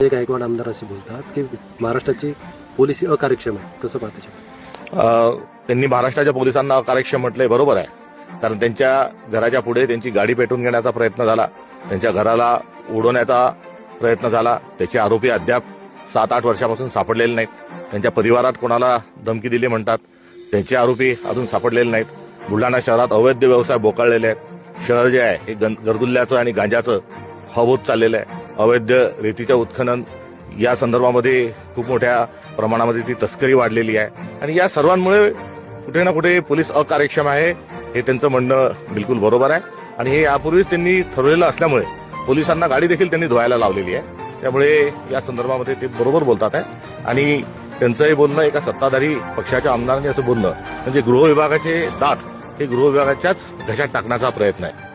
संजय गायकवाड आमदार असे बोलतात की महाराष्ट्राची पोलीस अकार्यक्षम आहे कसं पाहते त्यांनी महाराष्ट्राच्या पोलिसांना अकार्यक्षम म्हटलंय बरोबर आहे. कारण त्यांच्या घराच्या पुढे त्यांची गाडी पेटून घेण्याचा प्रयत्न झाला त्यांच्या घराला उडवण्याचा प्रयत्न झाला त्याचे आरोपी अद्याप सात आठ वर्षापासून सापडलेले नाहीत. त्यांच्या परिवारात कोणाला धमकी दिली म्हणतात त्यांचे आरोपी अजून सापडलेले नाहीत. बुलढाणा शहरात अवैध व्यवसाय बोकाळलेले आहेत. शहर जे आहे हे गरगुल्ल्याचं गर्दुल्ल्याचं आणि गांजाचं होत चाललेलं आहे. अवैध रेतीच्या उत्खनन या संदर्भामध्ये खूप मोठ्या प्रमाणामध्ये ती तस्करी वाढलेली आहे. आणि या सर्वांमुळे कुठे ना कुठे पोलीस अकार्यक्षम आहे हे त्यांचं म्हणणं बिलकुल बरोबर आहे. आणि हे यापूर्वीच त्यांनी ठरवलेलं असल्यामुळे पोलिसांना गाडी देखील त्यांनी धुवायला लावलेली आहे. त्यामुळे या संदर्भामध्ये ते बरोबर बोलतात आहे. आणि त्यांचंही बोलणं एका सत्ताधारी पक्षाच्या आमदारांनी असं बोलणं म्हणजे गृह विभागाचे दात हे गृह विभागाच्याच घशात टाकण्याचा प्रयत्न आहे.